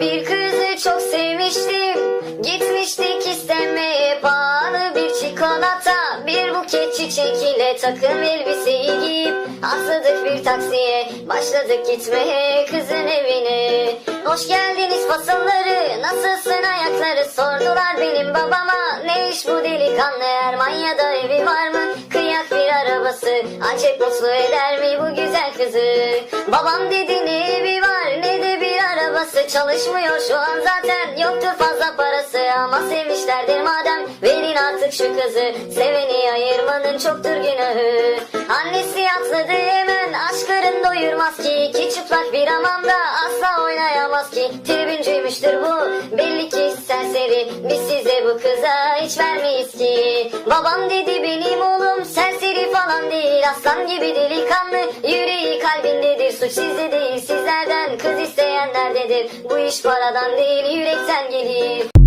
Bir kızı çok sevmiştim. Gitmiştik istemeye pahalı bir çikolata. Bir buket çiçek ile takım elbiseyi giyip Atladık bir taksiye. Başladık gitmeye kızın evine. Hoş geldiniz fasılları Nasılsın ayakları? Sordular benim babama Ne iş bu delikanlı? Ermanya'da evi var mı? Kıyak bir arabası. Ancak mutlu eder mi bu güzel kızı? Babam dedi ne evi arabası Çalışmıyor. Şu an zaten yoktur fazla parası Ama sevmişlerdir madem. Verin artık şu kızı. Seveni ayırmanın çoktur günahı. Annesi atladı hemen aşkların doyurmaz ki. İki çıplak bir hamamda asla oynayamaz ki. Tribüncüymüştür bu belli ki serseri. Biz size bu kıza hiç vermeyiz ki. Babam dedi benim oğlum serseri falan değil. Aslan gibi delikanlı. Yüreği kalbindedir. Suç sizde değil. Sizlerden kız isteyenlerdedir Bu iş paradan değil yürekten gelir